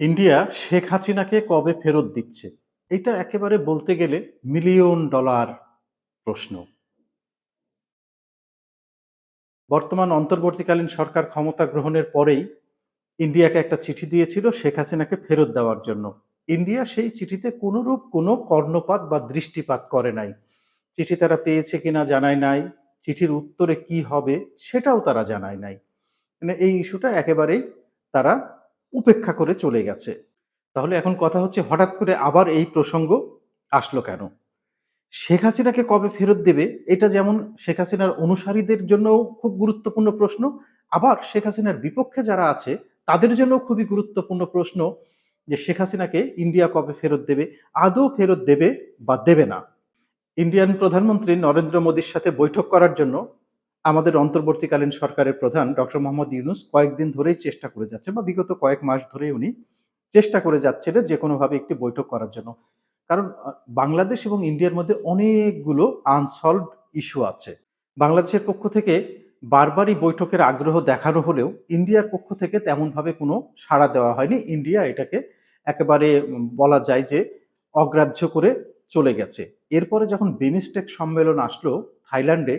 India Sheikh হাসিনাকে কবে ফেরত দিচ্ছে? এটা একেবারে বলতে গেলে মিলিয়ন ডলার প্রশ্ন। বর্তমান অন্তর্বর্তীকালীন সরকার ক্ষমতা গ্রহণের পরেই ইন্ডিয়াকে একটা চিঠি দিয়েছিল শেখ হাসিনাকে ফেরত দেওয়ার জন্য। ইন্ডিয়া সেই চিঠিতে কোনোরূপ কোনো কর্ণপাত বা দৃষ্টিপাত করে নাই। চিঠি তারা পেয়েছে কিনা জানায় নাই, চিঠির উত্তরে কি হবে সেটাও তারা জানায় নাই। মানে এই ইস্যুটা একেবারেই তারা উপেক্ষা করে চলে গেছে। তাহলে এখন কথা হচ্ছে হঠাৎ করে আবার এই প্রসঙ্গ আসলো কেন? শেখ হাসিনাকে কবে ফেরত দেবে এটা যেমন শেখ হাসিনার অনুসারীদের জন্য খুব গুরুত্বপূর্ণ প্রশ্ন, আবার শেখ হাসিনার বিপক্ষে যারা আছে তাদের জন্য খুবই গুরুত্বপূর্ণ প্রশ্ন যে শেখ হাসিনাকে ইন্ডিয়া কবে ফেরত দেবে, আদৌ ফেরত দেবে বা দেবে না। ইন্ডিয়ান প্রধানমন্ত্রী নরেন্দ্র মোদীর সাথে বৈঠক করার জন্য আমাদের অন্তর্বর্তীকালীন সরকারের প্রধান ডক্টর মোহাম্মদ ইউনুস কয়েকদিন ধরেই চেষ্টা করে যাচ্ছে বা বিগত কয়েক মাস ধরেই উনি চেষ্টা করে যাচ্ছিলেন যে কোনোভাবে একটি বৈঠক করার জন্য। কারণ বাংলাদেশ এবং ইন্ডিয়ার মধ্যে অনেকগুলো আনসলভড ইস্যু আছে। বাংলাদেশের পক্ষ থেকে বারবারই বৈঠকের আগ্রহ দেখানো হলেও ইন্ডিয়ার পক্ষ থেকে তেমনভাবে কোনো সাড়া দেওয়া হয়নি। ইন্ডিয়া এটাকে একেবারে বলা যায় যে অগ্রাহ্য করে চলে গেছে। এরপরে যখন বিমস্টেক সম্মেলন আসলো থাইল্যান্ডে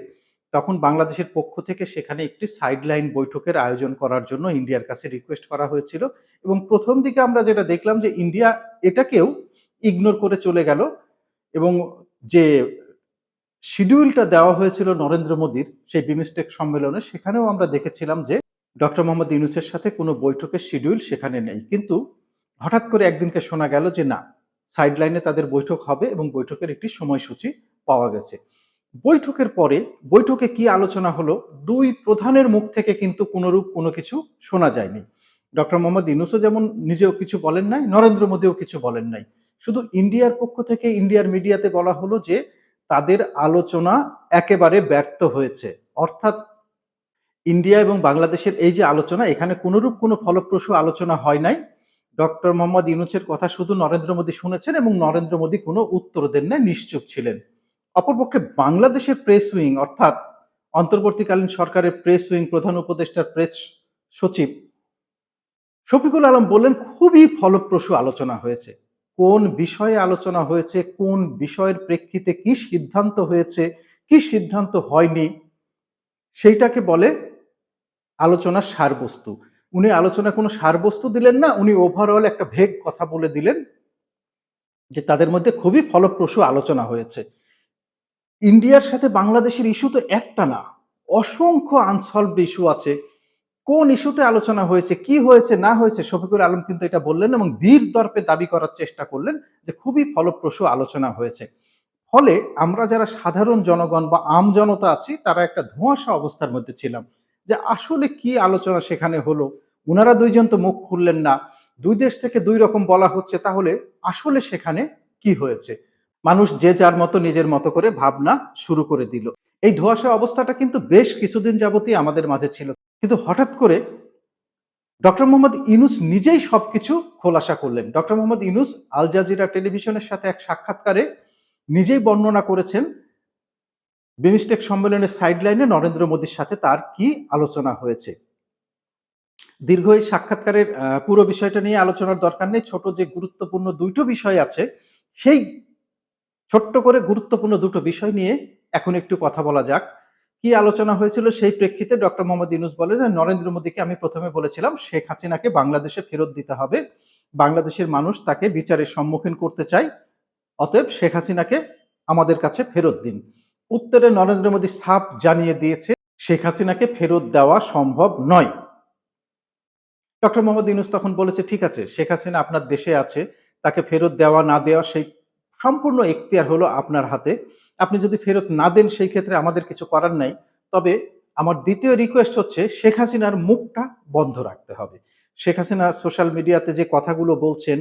তখন বাংলাদেশের পক্ষ থেকে সেখানে একটি সাইডলাইন বৈঠকের আয়োজন করার জন্য ইন্ডিয়ার কাছে রিকোয়েস্ট করা হয়েছিল এবং প্রথম দিকে আমরা যেটা দেখলাম যে ইন্ডিয়া এটাকেও ইগনোর করে চলে গেল এবং যে শিডিউলটা দেওয়া হয়েছিল নরেন্দ্র মোদীর সেই বিমস্টেক সম্মেলনে সেখানেও আমরা দেখেছিলাম যে ডক্টর মোহাম্মদ ইউনুসের সাথে কোনো বৈঠকের শিডিউল সেখানে নেই। কিন্তু হঠাৎ করে একদিনকে শোনা গেল যে না সাইডলাইনে তাদের বৈঠক হবে এবং বৈঠকের একটি সময়সূচি পাওয়া গেছে। বৈঠকের পরে বৈঠকে কি আলোচনা হলো? দুই প্রধানের মুখ থেকে কিন্তু কোনোরূপ কোনো কিছু শোনা যায়নি। ডক্টর মোহাম্মদ ইউনুসও যেমন নিজেও কিছু বলেন নাই, নরেন্দ্র মোদীও কিছু বলেন নাই। শুধু ইন্ডিয়ার পক্ষ থেকে ইন্ডিয়ার মিডিয়াতে বলা হলো যে, তাদের আলোচনা একেবারে ব্যর্থ হয়েছে। অর্থাৎ ইন্ডিয়া এবং বাংলাদেশের এই যে আলোচনা, এখানে কোনোরূপ কোনো ফলপ্রসূ আলোচনা হয় নাই। ডক্টর মোহাম্মদ ইউনুসের কথা শুধু নরেন্দ্র মোদী শুনেছেন এবং নরেন্দ্র মোদী কোনো উত্তর দেন না নিশ্চুপ ছিলেন। অপরপক্ষে বাংলাদেশের প্রেস উইং অর্থাৎ অন্তর্বর্তীকালীন সরকারের প্রেস উইং প্রধান উপদেষ্টার প্রেস সচিব শফিকুল আলম বললেন, খুবই ফলপ্রসূ আলোচনা হয়েছে। কোন বিষয়ে আলোচনা হয়েছে, কোন বিষয়ের প্রেক্ষিতে কি সিদ্ধান্ত হয়েছে, কি সিদ্ধান্ত হয়নি, সেইটাকে বলে আলোচনার সারবস্তু। উনি আলোচনা কোনো সারবস্তু দিলেন না, উনি ওভারঅল একটা ভেগ কথা বলে দিলেন যে তাদের মধ্যে খুবই ফলপ্রসূ আলোচনা হয়েছে। ইন্ডিয়ার সাথে বাংলাদেশের ইস্যু তো একটা না। অসংখ্য আনসলভড ইস্যু আছে। কোন ইস্যুতে আলোচনা হয়েছে, কি হয়েছে, না হয়েছে, শফিকুল আলম কিন্তু এটা বললেন এবং বীর দর্পে দাবি করার চেষ্টা করলেন যে খুবই ফলপ্রসূ আলোচনা হয়েছে। ফলে আমরা যারা সাধারণ জনগণ বা আম জনতা আছি, তারা একটা ধোঁয়াশা অবস্থার মধ্যে ছিলাম যে আসলে কি আলোচনা সেখানে হলো? ওনারা দুইজন তো মুখ খুললেন না। দুই দেশ থেকে দুই রকম বলা হচ্ছে, তাহলে আসলে সেখানে কি হয়েছে? মানুষ যে যার মতো নিজের মতো করে ভাবনা শুরু করে দিল। এই ধোঁয়াশা অবস্থাটা কিন্তু বেশ কিছুদিন যাবতই আমাদের মাঝে ছিল। কিন্তু হঠাৎ করে ডক্টর মোহাম্মদ ইনুস নিজেই সবকিছু খোলাসা করলেন। Doctor Mohammad Yunus Al Jazeera টেলিভিশনের সাথে এক সাক্ষাৎকারে নিজেই বর্ণনা করেছেন, বিমস্টেক সম্মেলনের সাইডলাইনে নরেন্দ্র মোদীর সাথে তার কি আলোচনা হয়েছে। দীর্ঘ এই সাক্ষাৎকারের পুরো বিষয়টা নিয়ে আলোচনার দরকার নেই। ছোট যে গুরুত্বপূর্ণ দুইটো বিষয় আছে, সেই ছোট্ট করে গুরুত্বপূর্ণ দুটো বিষয় নিয়ে এখন একটু কথা বলা যাক। কি আলোচনা হয়েছিল সেই প্রেক্ষিতে ডক্টর মোহাম্মদ ইউনুস বলে যে, নরেন্দ্র মোদীকে আমি প্রথমে বলেছিলাম, শেখ হাসিনাকে বাংলাদেশে ফেরত দিতে হবে। বাংলাদেশের মানুষ তাকে বিচারের সম্মুখীন করতে চায়, অতএব শেখ হাসিনাকে আমাদের কাছে ফেরত দিন। উত্তরে নরেন্দ্র মোদী সাফ জানিয়ে দিয়েছে, শেখ হাসিনাকে ফেরত দেওয়া সম্ভব নয়। ডক্টর মোহাম্মদ ইউনুস তখন বলেছে, ঠিক আছে, শেখ হাসিনা আপনার দেশে আছে, তাকে ফেরত দেওয়া না দেওয়া সেই সম্পূর্ণ এখতিয়ার হলো আপনার হাতে। আপনি যদি ফেরত না দেন সেই ক্ষেত্রে আমাদের কিছু করার নাই। তবে আমার দ্বিতীয় রিকোয়েস্ট হচ্ছে শেখ হাসিনার মুখটা বন্ধ রাখতে হবে। শেখ হাসিনা সোশ্যাল মিডিয়াতে যে কথাগুলো বলছেন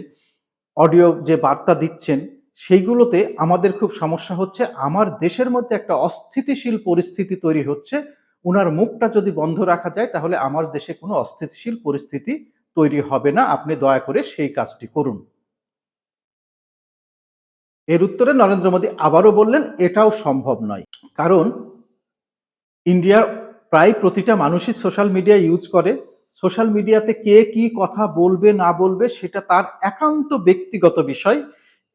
অডিও যে বার্তা দিচ্ছেন, সেইগুলোতে আমাদের খুব সমস্যা হচ্ছে। আমার দেশের মধ্যে একটা অস্থিতিশীল পরিস্থিতি তৈরি হচ্ছে। উনার মুখটা যদি বন্ধ রাখা যায়, তাহলে আমার দেশে কোনো অস্থিতিশীল পরিস্থিতি তৈরি হবে না। আপনি দয়া করে সেই কাজটি করুন। এর উত্তরে নরেন্দ্র মোদী আবারও বললেন, এটাও সম্ভব নয়। কারণ ইন্ডিয়ার প্রায় প্রতিটা মানুষই সোশ্যাল মিডিয়া ইউজ করে। সোশ্যাল মিডিয়াতে কে কি কথা বলবে, না বলবে, সেটা তার একান্ত ব্যক্তিগত বিষয়।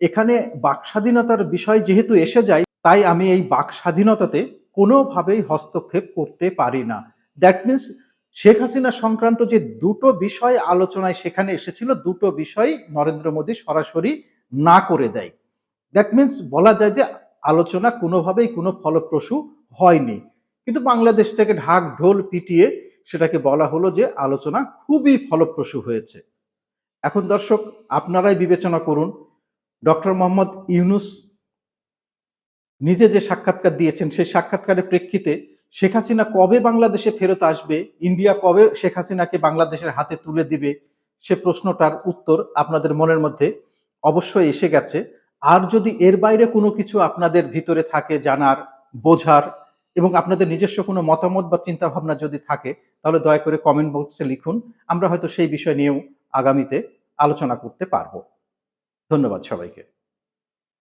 এখানে বাক স্বাধীনতার বিষয় যেহেতু এসে যায়, তাই আমি এই বাক স্বাধীনতাতে কোনোভাবেই হস্তক্ষেপ করতে পারি না। দ্যাট মিনস শেখ হাসিনা সংক্রান্ত যে দুটো বিষয় আলোচনায় সেখানে এসেছিল, দুটো বিষয় নরেন্দ্র মোদী সরাসরি না করে দেয়। দ্যাট মিনস বলা যায় যে আলোচনা কোনোভাবেই কোনো ফলপ্রসূ হয়নি। কিন্তু বাংলাদেশ থেকে ঢাক ঢোল পিটিয়ে সেটাকে বলা হলো যে আলোচনা খুবই ফলপ্রসূ হয়েছে। এখন দর্শক, আপনারাই বিবেচনা করুন, ডক্টর মোহাম্মদ ইউনুস নিজে যে সাক্ষাৎকার দিয়েছেন, সেই সাক্ষাৎকারের প্রেক্ষিতে শেখ হাসিনা কবে বাংলাদেশে ফেরত আসবে, ইন্ডিয়া কবে শেখ হাসিনাকে বাংলাদেশের হাতে তুলে দিবে, সে প্রশ্নটার উত্তর আপনাদের মনের মধ্যে অবশ্যই এসে গেছে। আর যদি এর বাইরে কোনো কিছু আপনাদের ভিতরে থাকে জানার, বোঝার এবং আপনাদের নিজস্ব কোনো মতামত বা চিন্তা ভাবনা যদি থাকে, তাহলে দয়া করে কমেন্ট বক্সে লিখুন। আমরা হয়তো সেই বিষয় নিয়েও আগামীতে আলোচনা করতে পারব। ধন্যবাদ সবাইকে।